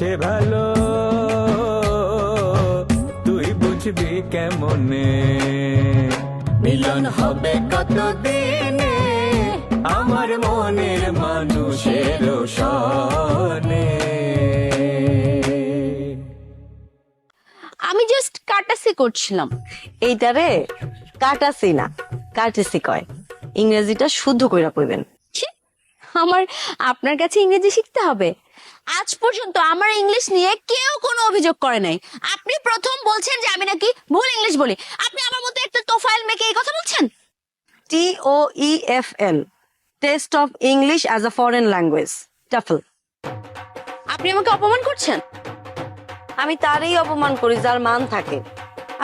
সে ভালো। তুই বুঝবি কেমনে? মিলন হবে কতদিনে? আমার মনের মানুষের সনে আমি জাস্ট কাটাসি করছিলাম। এইটারে কাটাসি না কার্টেসি কয়। ইংরেজিটা শুদ্ধ কইরা কইবেন। ছি, আমার আপনার কাছে ইংরেজি শিখতে হবে। আজ পর্যন্ত আমার ইংলিশ নিয়ে কেউ কোনো অভিযোগ করে নাই। আপনি প্রথম বলছেন যে আমি নাকি ভুল ইংলিশ বলি। আপনি আমার মতো একটা তোফাইল মেকে এই কথা বলছেন? T O E F L test of English as a foreign language TOEFL আপনি আমাকে অপমান করছেন? আমি তারই অপমান করি যার মান থাকে।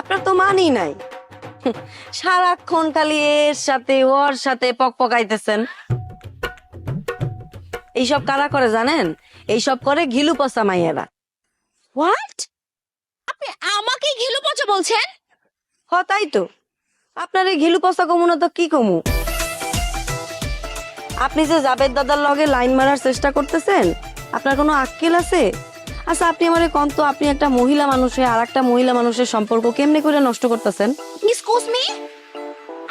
আপনার তো মানই নাই। সারাক্ষণ খালি এর সাথে ওর সাথে পক পকাইতেছেন এইসব কারা করে জানেন? এইসব করে ঘিলু পচা মাইয়েরা। হোয়াট আপনি আমাকে ঘিলু পচা বলছেন? হ তাই তো। আপনার এই ঘিলু পচা কমু না তো কি কমু? আপনি যে জাবেদ দাদার লগে লাইন মারার চেষ্টা করতেছেন আপনার কোনো আক্কেল আছে? আচ্ছা আপনি আমারে কন তো আপনি একটা মহিলা মানুষের আর একটা মহিলা মানুষের সম্পর্ক কেমনে করে নষ্ট করতেছেন? এক্সকিউজ মি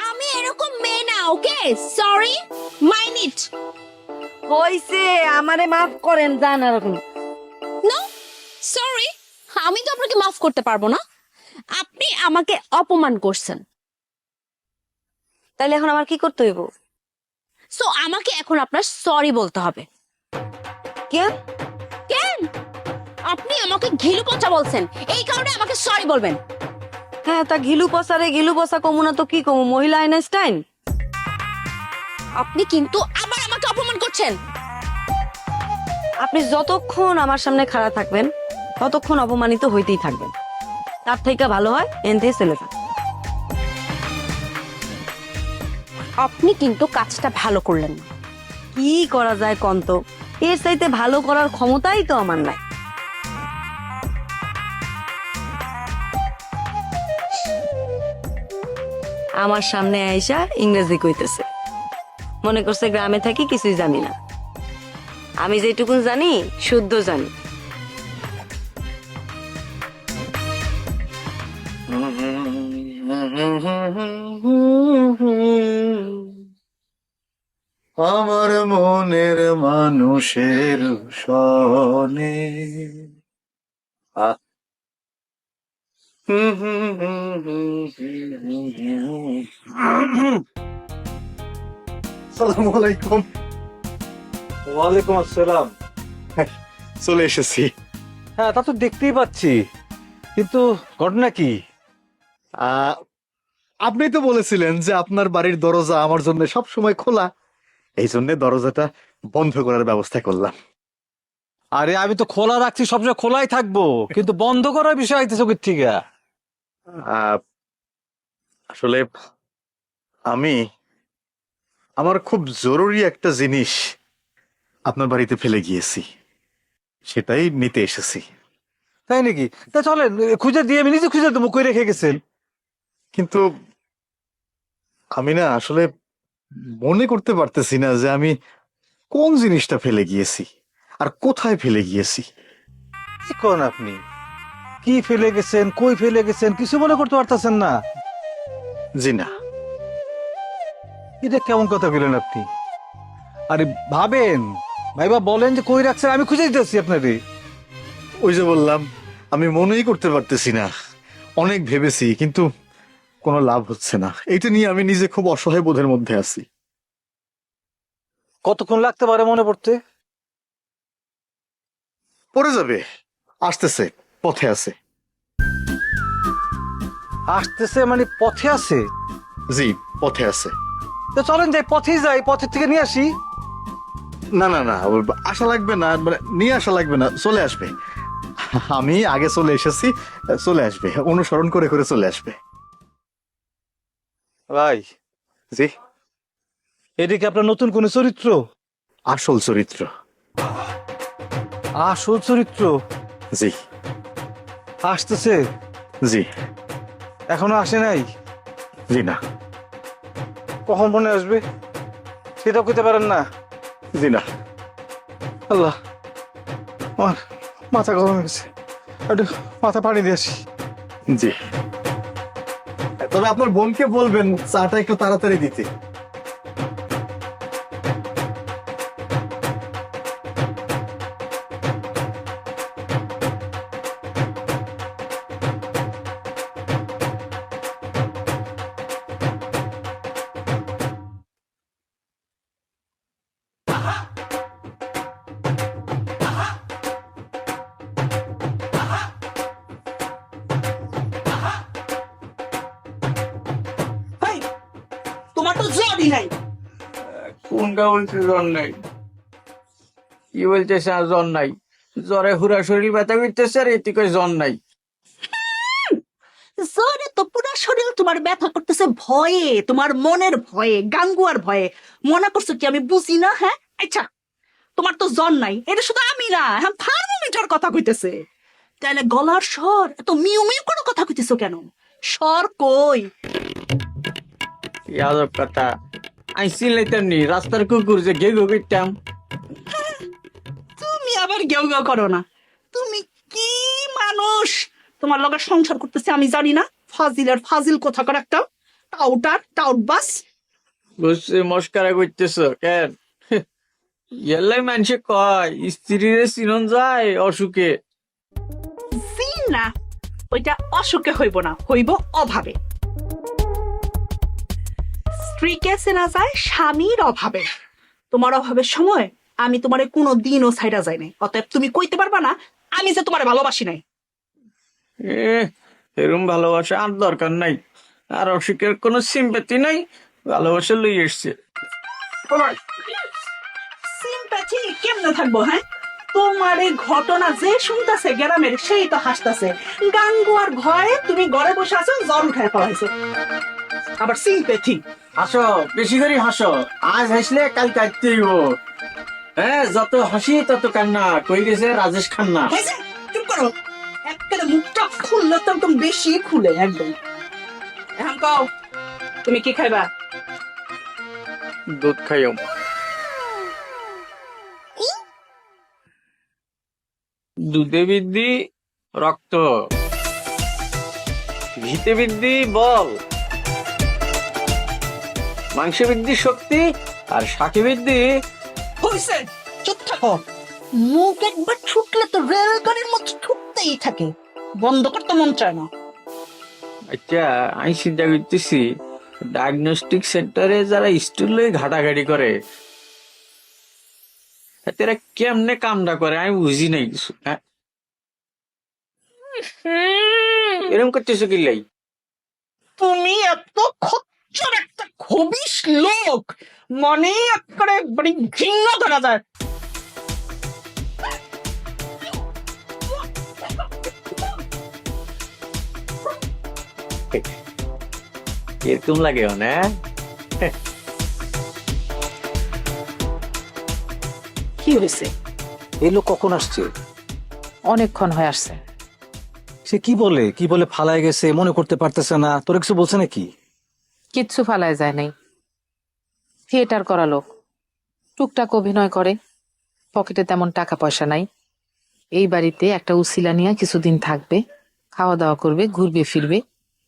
আমি এরকম মেয়ে না ওকে সরি মাইন্ড ইট হইছে আমারে মাফ করেন জান আর এখন নো সরি আমি তো আপনাকে মাফ করতে পারব না। আপনি আমাকে অপমান করছেন। তাইলে এখন আমার কি করতে হইব? সো আমাকে এখন আপনার সরি বলতে হবে। কেন? কেন? আপনি আমাকে ঘিলু পচা বলছেন। এই কারণে আমাকে সরি বলবেন। হ্যাঁ তা ঘিলু পচারে ঘিলু পচা কমু না তো কি কমু? মহিলা আইনস্টাইন আপনি কিন্তু অপমান করছেন? আপনি যতক্ষণ আমার সামনে খাড়া থাকবেন ততক্ষণ অপমানিত হইতেই থাকবেন। তার থেকে ভালো হয় এন থেকে চলে যান। আপনি কিন্তু কাজটা ভালো করলেন না। কি করা যায় কন্ত এর চাইতে ভালো করার ক্ষমতাই তো আমার নাই। আমার সামনে আইসা ইংরেজি কইতেছে। মনে করছে গ্রামে থাকি, কিছুই জানি না। আমি যেটুকুন জানি, শুদ্ধ জানি। আমার মনের মানুষের সনে। আহ। আলাইকুম। ওয়ালাইকুম আসসালাম। চলে এসেছি। হ্যাঁ তা তো দেখতেই পাচ্ছি। কিন্তু ঘটনা কি? আপনি তো বলেছিলেন যে আপনার বাড়ির দরজা আমার জন্য সব সময় খোলা। এই জন্য দরজাটা বন্ধ করার ব্যবস্থা করলাম। আরে আমি তো খোলা রাখছি সবসময় খোলাই থাকব। কিন্তু বন্ধ করার বিষয় আইতেছে কি ঠিক আহ, আসলে আমি আমার খুব জরুরি একটা জিনিস আপনার বাড়িতে ফেলে গিয়েছি। সেটাই নিতে এসেছি। তাই নাকি? তা চলেন খুঁজে দিয়ে আমি নিজে খুঁজে দেবো কই রেখে গেছেন? কিন্তু আমি না আসলে মনে করতে পারতেছি না যে আমি কোন জিনিসটা ফেলে গিয়েছি আর কোথায় ফেলে গিয়েছি। কি করেন আপনি? কি ফেলে গেছেন কই ফেলে গেছেন কিছু মনে করতে পারতেছেন না। জি না। এটা কেমন কথা বললেন আপনি? আরে ভাবেন। ভাইবা বলেন যে কই রাখছেন আমি খুঁজে দিতেছি আপনারে। ওই যে বললাম আমি মনেই করতে পারতেছি না। অনেক ভেবেছি কিন্তু কোনো লাভ হচ্ছে না। এইটা নিয়ে আমি নিজে খুব অসহায় বোধের মধ্যে আছি। কতক্ষণ লাগতে পারে মনে পড়তে? পড়ে যাবে। আসতেছে পথে আছে। আসতেছে মানে পথে আছে? জি পথে আছে। তো চলেন যাই পথেই যাই পথের থেকে নিয়ে আসি। না না না আশা লাগবে না মানে নিয়ে আসা লাগবে না চলে আসবে। আমি আগে চলে এসেছি চলে আসবে অনুসরণ করে করে চলে আসবে। ভাই। জি। এটা কি আপনার নতুন কোন চরিত্র? আসল চরিত্র। আসল চরিত্র? জি। আসতেছে? জি। এখনও আসে নাই? জি না। কখন মনে আসবে? সেটাও খুঁজতে পারেন না? জি না আল্লাহ আমার মাথা গরম হয়েছে একটু মাথা পানি দিয়েছি আসি। জি। তবে আপনার বোনকে বলবেন চাটা একটু তাড়াতাড়ি দিতে। কোনটা বলছে জ্বর নাই। কি বলতেছে আর জ্বর নাই? জ্বরে হুরা শরীর ব্যথা করতেছে আর এটি কই জ্বর নাই। জ্বরে তো পুরো শরীর তোমার ব্যথা করতেছে ভয়ে তোমার মনের ভয়ে গাঙ্গুয়ার ভয়ে। মনে করছ কি আমি বুঝি না হ্যাঁ? আচ্ছা তোমার তো জ্বর নাই এটা শুধু আমি না হ্যাঁ থার্মোমিটার কথা কইতেছে। তাহলে গলার স্বর এত মিউ মিউ করে কথা কইতেছো কেন? স্বর কই? আজব কথা। আমি চিনলাইতাম নি রাস্তার কুকুর যে ঘে ঘু করতাম। তুমি আবার গেউ গেউ করো না। তুমি কি মানুষ? তোমার লগে সংসার করতেছে আমি জানি না। ফাজিলের ফাজিল কোথাকার একটা। টাউটার টাউট বাস বুঝছে মস্কারা করতেছ কেন? ইয়াল্লাই মানুষে কয় স্ত্রীরে চিনন যায় অসুখে। না ওইটা অসুখে হইব না হইব অভাবে। স্ত্রীকে চেনা যায় স্বামীর অভাবে। তোমার অভাবের সময় আমি তোমারে কোনো দিনও ছাইড়া যাই নাই। অতএব তুমি কইতে পারবা না আমি যে তোমারে ভালোবাসি নাই। এ এরম ভালোবাসা আর দরকার নাই। আর অসুখের কোনো সিম্পাতি নাই ভালোবাসা লই এসছে। সিম্প্যাথি কেমনে থাকব হ্যাঁ? তোমার এই ঘটনা যে শুনতাছে গ্রামের সেই তো হাসতাছে। গাঙ্গুয়ার ভয়ে তুমি ঘরে বসে আছো জ্বর উঠায় পড়াইছে। আবার সিম্প্যাথি হাসো বেশি করে হাসো। আজ হাসলে কাল হইব। হ্যাঁ যত হাসি তত কান্না। কই গেছে রাজেশ খান্না? চুপ করো। একেবারে মুখটা খুললে তো একদম বেশি খুলে একদম। এখন কও তুমি কি খাইবা? দুধ খাইও। দুধে বৃদ্ধি রক্ত। ভিতে বৃদ্ধি বল। মাংস বৃদ্ধি শক্তি আর শাকে বৃদ্ধি চুপ থাকো। মুখ একবার ছুটলে তো রেলগাড়ির মতো ছুটতেই থাকে। বন্ধ করতে মন চায় না। আচ্ছা আমি চিন্তা করতেছি ডায়াগনস্টিক সেন্টারে যারা স্টুল লয়ে ঘাটাঘাটি করে তারা কেমনে কামটা করে আমি বুঝি নাই কিছু হ্যাঁ? এরকম করতেছো কি লাই? তুমি এত খচ্চর খবিস লোক। মনে একবারে একবারে ঘৃণা করা যায়। এরকম লাগে না? কি হয়েছে এই লোক কখন আসছে? অনেকক্ষণ হয়ে আসছে। সে কি বলে? কি বলে ফালায় গেছে? মনে করতে পারতেছে না। তোর কিছু বলছে নাকি? কিচ্ছু ফালায় যায় নাই। থিয়েটার করা লোক। টুকটাক অভিনয় করে। পকেটে তেমন টাকা পয়সা নাই। এই বাড়িতে একটা উসিলা নিয়ে কিছুদিন থাকবে খাওয়া দাওয়া করবে, ঘুরবে, ফিরবে।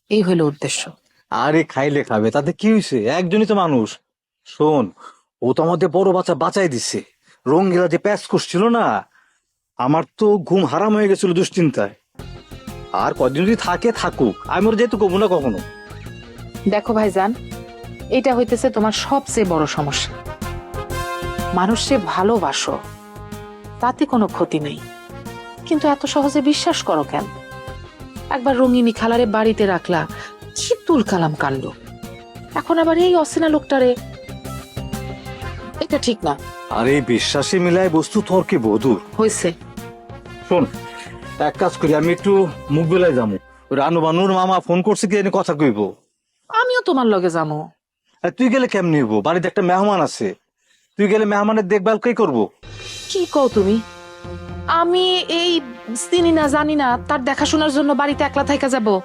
এই হলো উদ্দেশ্য। আরে খাইলে খাবে, তাতে কি হয়েছে একজনই তো মানুষ। শোন, ও তো আমাদের বড় বাচ্চা বাঁচাই দিছে। রঙ্গিলা যে প্যাচ করছিল না, আমার তো ঘুম হারাম হয়ে গেছিল দুশ্চিন্তায়। আর কদিন যদি থাকে, থাকুক। আমি ওর যেহেতু কমু না কখনো। দেখো ভাইজান এটা হইতেছে তোমার সবচেয়ে বড় সমস্যা। মানুষে ভালোবাসো তাতে কোনো ক্ষতি নেই। কিন্তু এত সহজে বিশ্বাস করো কেন? একবার রঙিনী খালারে বাড়িতে রাখলা চিতুল কালাম কাণ্ড। এখন আবার এই অসিনা লোকটারে এটা ঠিক না। আর এই বিশ্বাসে মিলায় বস্তু তর্কে বধুর? হয়েছে শোন এক কাজ করি আমি একটু মুখ বেলায় যাব। রানু বানুর মামা ফোন করছে কি কথা কইব। আমিও তোমার লগে যাব। আর তুই গেলে কেমনি হইব? বাড়িতে একটা মেহমান আছে। তুই গেলে মেহমানের দেখভাল কে করব? কি কও তুমি? আমি এই চিনি না জানি না তার দেখাশোনার জন্য বাড়িতে একলা থাইকা যাব।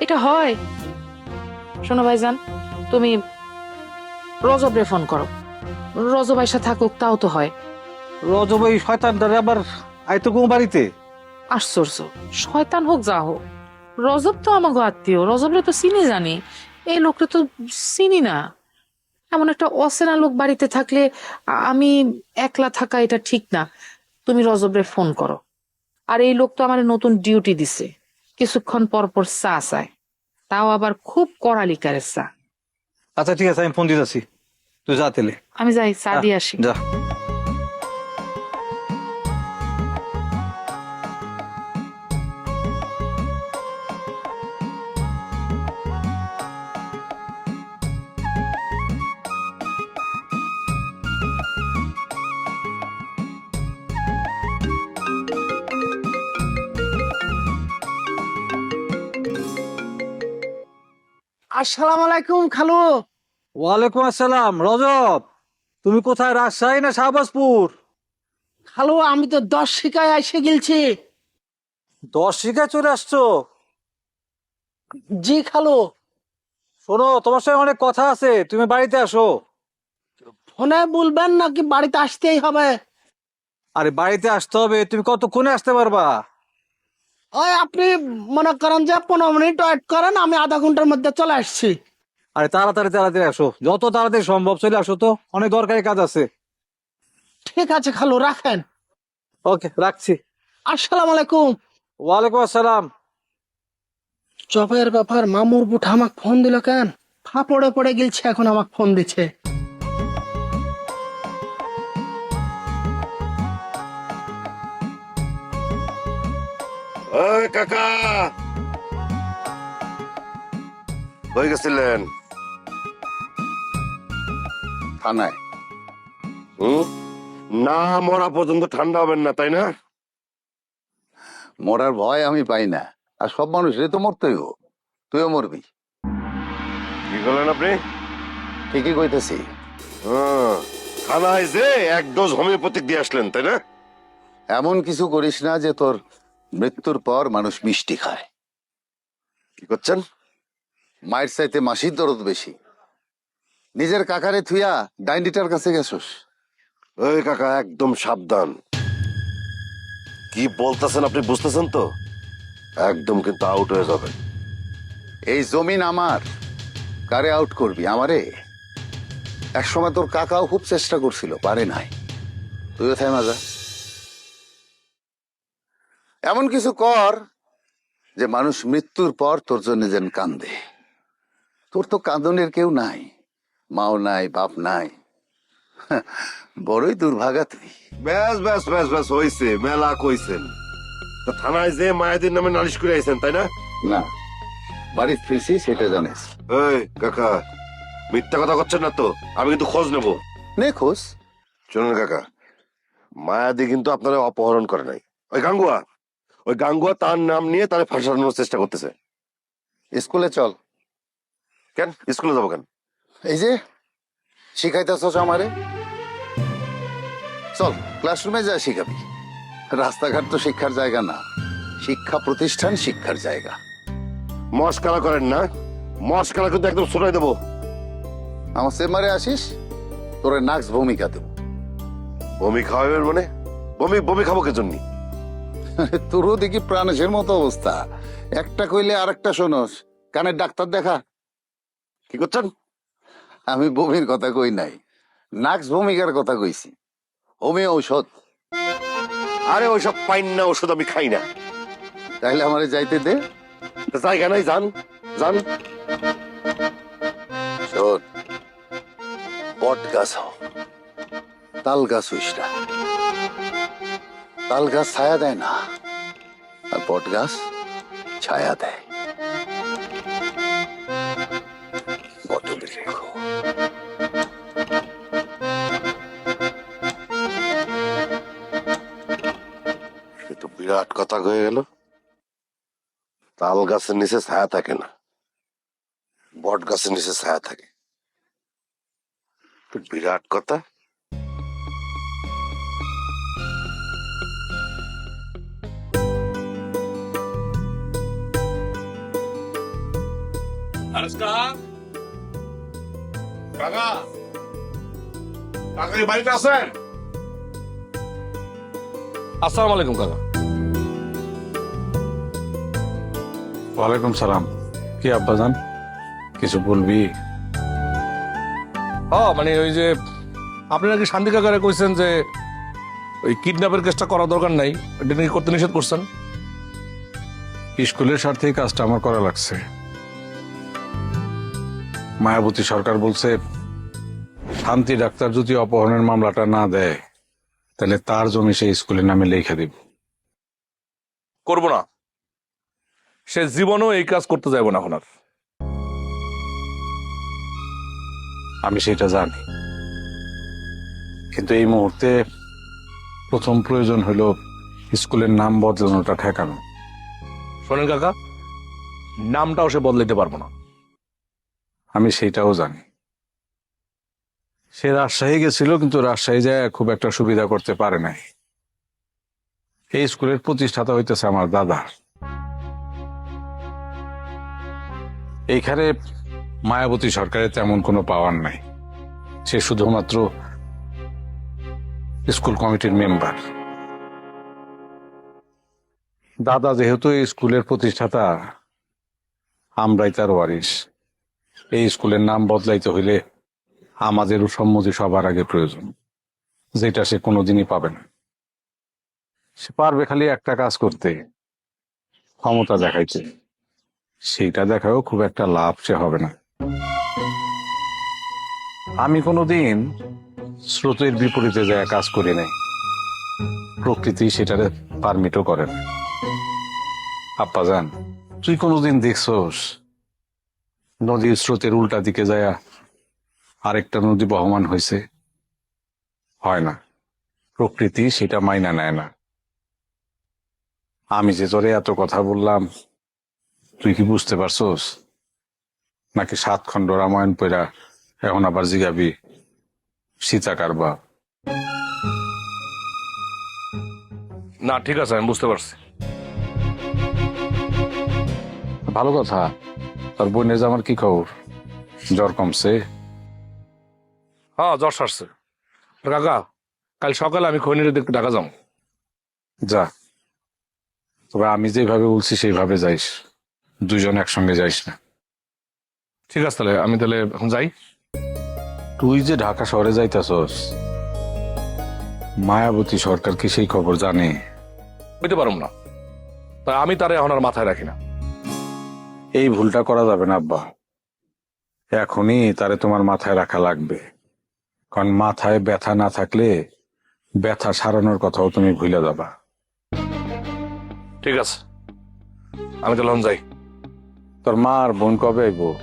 এটা হয়। শোনো ভাইজান তুমি রজবরে ফোন করো। রজব আইসা থাকুক তাও তো হয়। রজব ওই শয়তানটারে আবার আইতো কোন বাড়িতে? আশ্চর্য। শয়তান হোক যা হোক। রজব তো আমাকে আত্মীয় রজবরে তো চিনি জানি। এই লোকটা তো চিনি না। এমন একটা অচেনা লোক বাড়িতে থাকলে আমি একলা থাকা এটা ঠিক না। তুমি রজবরে ফোন করো। আর এই লোক তো আমার নতুন ডিউটি দিছে। কিছুক্ষণ পর পর চা চায়। তাও আবার খুব কড়ালিকারের চা। আচ্ছা ঠিক আছে আমি ফোন দিতেছি। তুই যা তেলে আমি যাই চা দিয়ে আসি। যা। আসসালামু আলাইকুম খালু। ওয়ালাইকুম আসসালাম রজব। তুমি কোথায় রাজশাহী না শাহবাজপুর? খালু আমি তো দশ শিকায় এসে গেলছি। দশ শিখায় চলে আসছো? জি খালু। শোনো তোমার সঙ্গে অনেক কথা আছে তুমি বাড়িতে আসো। ফোনে বলবেন নাকি বাড়িতে আসতেই হবে? আরে বাড়িতে আসতে হবে তুমি কতক্ষণে আসতে পারবা? ওই আপনি মনে করেন যে পনেরো মিনিট ওয়েট করেন আমি আধা ঘণ্টার মধ্যে চলে আসছি। আরে তাড়াতাড়ি তাড়াতাড়ি আসো। যত তাড়াতাড়ি সম্ভব চলে আসো তো অনেক দরকারি কাজ আছে। ঠিক আছে খালু রাখেন। ওকে রাখছি। আসসালামু আলাইকুম। ওয়ালাইকুম আসসালাম। জবের ব্যাপার মামুর বুঠা আমাকে ফোন দিল কেন? ফাপড়ে পড়ে গেলছে এখন আমাকে ফোন দিচ্ছে কাকা। হয়ে গেছিলেন? থানায়। হুম? না মরা পর্যন্ত ঠান্ডা হবেন না তাই না? মরার ভয় আমি পাই না। আর সব মানুষের তো মরতেই তুইও মরবি। কি করলেন আপনি? ঠিকই কইতেছি। হ্যাঁ, থানায় যে এক ডোজ হোমিওপ্যাথিক দিয়ে আসলেন তাই না? এমন কিছু করিস না যে তোর মৃত্যুর পর মানুষ মিষ্টি খায়। কি করছেন? মায়ের চাইতে মাসির দরদ বেশি। নিজের কাকারে থুইয়া ডাইনিটার কাছে গেছস? ওই কাকা একদম সাবধান। কি বলতেছেন আপনি বুঝতেছেন তো? একদম কিন্তু আউট হয়ে যাবে এই জমিন আমার। কারে আউট করবি আমারে? একসময় তোর কাকাও খুব চেষ্টা করছিল পারে নাই। তুইও থাই মাজা এমন কিছু কর যে মানুষ মৃত্যুর পর তোর জন্য যেন কান্দে। তোর তো কাঁদনের কেউ নাই মাও নাই বাপ নাই। বড়ই দুর্ভাগা তুই ব্যাস ব্যাস ব্যাস ব্যাস হইছে মেলা কইছেন। তা থানায় যে মায়াদির নামে নালিশ করে আইছেন তাই না? না বাড়ি ফিরছি সেটা জানিস। এই কাকা মিথ্যা কথা করছেন না তো আমি কিন্তু খোঁজ নেব। নে খোঁজ। শুনুন কাকা মায়াদি কিন্তু আপনারা অপহরণ করে নাই। ওই গাঙ্গুয়া ওই গাঙ্গুয়া তার নাম নিয়ে তারা ফাঁসানোর চেষ্টা করতেছে। স্কুলে চল। কেন? স্কুলে যাব কেন? এই যে শিখাইতেছস আমারে। চল ক্লাসরুমে যা শিখাবি। রাস্তাঘাট তো শিক্ষার জায়গা না শিক্ষা প্রতিষ্ঠান শিক্ষার জায়গা। মস্কারা করেন না মস্কারা কিন্তু একদম শোনাই দেবো। আমার চেম্বারে আসিস তোরে নাক্স ভূমিকা দেব। বমি খাওয়াবেন মানে? বমি বমি খাব কে জন্য? তোরও দেখি প্রাণেশের মতো অবস্থা। একটা কইলে আর একটা শোনস কানের ডাক্তার দেখা। কি করছেন? আমি বমির কথা কই নাই নাক্স ভূমিকার কথা কইছি। হোমিও ঔষধ। আরে ওইসব পাইন না ওষুধ আমি খাই না। তাইলে আমারে যাইতে দে। জায়গা নাই যান যান। শোন। বট গাছ হও তাল গাছ হইস না। তাল গাছ ছায়া দেয় না। A podcast छाया है তো বিরাট কথা হয়ে গেল তাল গাছের নিচে ছায়া থাকে না বট গাছের নিচে ছায়া থাকে বিরাট কথা কাকা কাকা বাড়িতে আছেন? আসসালামু আলাইকুম কাকা। ওয়ালাইকুম সালাম। কি আব্বাজান? কিছু বলবি? হ মানে ওই যে আপনি নাকি শান্তি কাকারে কইছেন যে ওই কিডন্যাপের কেসটা করা দরকার নাই? এটা নাকি করতে নিষেধ করছেন? স্কুলের স্বার্থেই কাজটা আমার করা লাগছে। মায়াবতী সরকার বলছে শান্তি ডাক্তার যদি অপহরণের মামলাটা না দেয় তাহলে তার জমি সেই স্কুলের নামে লেখা দিব। করব না। সে জীবনও এই কাজ করতে যাইব না এখন আর। আমি সেটা জানি। কিন্তু এই মুহূর্তে প্রথম প্রয়োজন হলো স্কুলের নাম বদলানোটা ঠেকানো। শোনেন কাকা নামটাও সে বদলাইতে পারব না। আমি সেটাও জানি। সে রাজশাহী গেছিল, কিন্তু রাজশাহী যায় খুব একটা সুবিধা করতে পারে নাই। এই স্কুলের প্রতিষ্ঠাতা হইতেছে আমার দাদা। এইখানে মায়াবতী সরকারের তেমন কোনো পাওয়ার নাই। সে শুধুমাত্র স্কুল কমিটির মেম্বার। দাদা যেহেতু এই স্কুলের প্রতিষ্ঠাতা, আমরাই তার ওয়ারিশ। এই স্কুলের নাম বদলাইতে হইলে আমাদের সম্মতি সবার আগে প্রয়োজন, যেটা সে কোনোদিনই পাবে না। সে পারবে খালি একটা কাজ করতে, ক্ষমতা দেখাইতে। সেইটা দেখাও খুব একটা লাভ সে হবে না। আমি কোনোদিন স্রোতের বিপরীতে যায় কাজ করি নাই। প্রকৃতি সেটার পারমিটও করে না। আপ্পা যান তুই কোনোদিন দেখছস নদীর স্রোতের উল্টা দিকে যায় আরেকটা নদী বহমান হয়েছে হয় না। প্রকৃতি সেটা মাইনা নেয় না। আমি যে তোরে এত কথা বললাম তুই কি বুঝতে পারছস? নাকি সাত খণ্ড রামায়ণ পড়া এখন আবার জিগাবি? সীতাকার বা না ঠিক আছে আমি বুঝতে পারছি। ভালো কথা। তোর বোনের আমার কি খবর? জ্বর কমছে। হ্যাঁ জ্বর সারছে। কাকা কাল সকালে আমি খৈনিরে দেখতে ঢাকা যাব। যা। তবে আমি যেভাবে বলছি সেইভাবে যাইস। দুজন একসঙ্গে যাইস না। ঠিক আছে তাহলে আমি তাহলে এখন যাই। তুই যে ঢাকা শহরে যাইতাছস মায়াবতী সরকার কি সেই খবর জানে? বুঝতে পারব না। তাই আমি তারে এখন আর মাথায় রাখি না। এই ভুলটা করা যাবে না আব্বা। এখনই তারে তোমার মাথায় রাখা লাগবে। কারণ মাথায় ব্যথা না থাকলে ব্যথা সারানোর কথাও তুমি ভুলে যাবা। ঠিক আছে। আমি এখন যাই। তোর মা আর বোন কবে আইবো?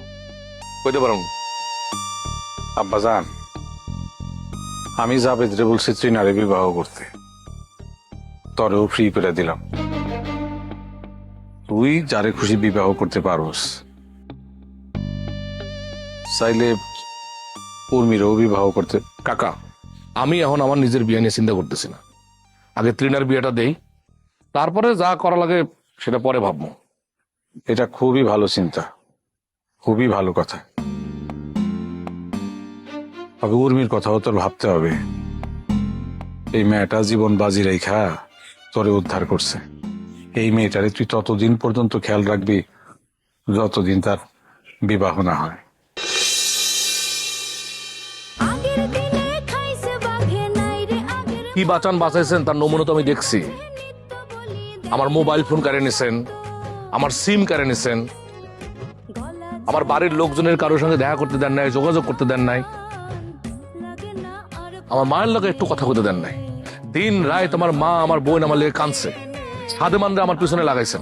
কইতে পারব আব্বা জান আমি জাবেদরে বলছি ত্রিনারে বিবাহ করতে। তরেও ফ্রি করে দিলাম। তুই যারে খুশি বিবাহ করতে পারোস, চাইলে উর্মিরও বিবাহ করতে, কাকা, আমি এখন আমার নিজের বিয়ে নিয়ে চিন্তা করতেছি না। আগে ত্রিনার বিয়েটা দেই, তারপরে যা করা লাগে সেটা পরে ভাববো। এটা খুবই ভালো চিন্তা, খুবই ভালো কথা। তবে উর্মির কথাও তোর ভাবতে হবে। এই মেয়েটা জীবন বাজি রেখা তোরে উদ্ধার করছে। এই মেয়েটারে তুই ততদিন পর্যন্ত খেয়াল রাখবি যতদিন তার বিবাহ না হয়। কি বাঁচান বাঁচাইছেন তার নমুনা তো আমি দেখছি। আমার মোবাইল ফোন কারে নিছেন? আমার সিম কারে নিছেন? আমার বাড়ির লোকজনের কারোর সঙ্গে দেখা করতে দেন নাই যোগাযোগ করতে দেন নাই? আমার মায়ের লোকে একটু কথা বলতে দেন নাই? দিন রায় তোমার মা আমার বোন আমার লেগে কাঁদছে। সাদে মানরে আমার পিছনে লাগাইছেন।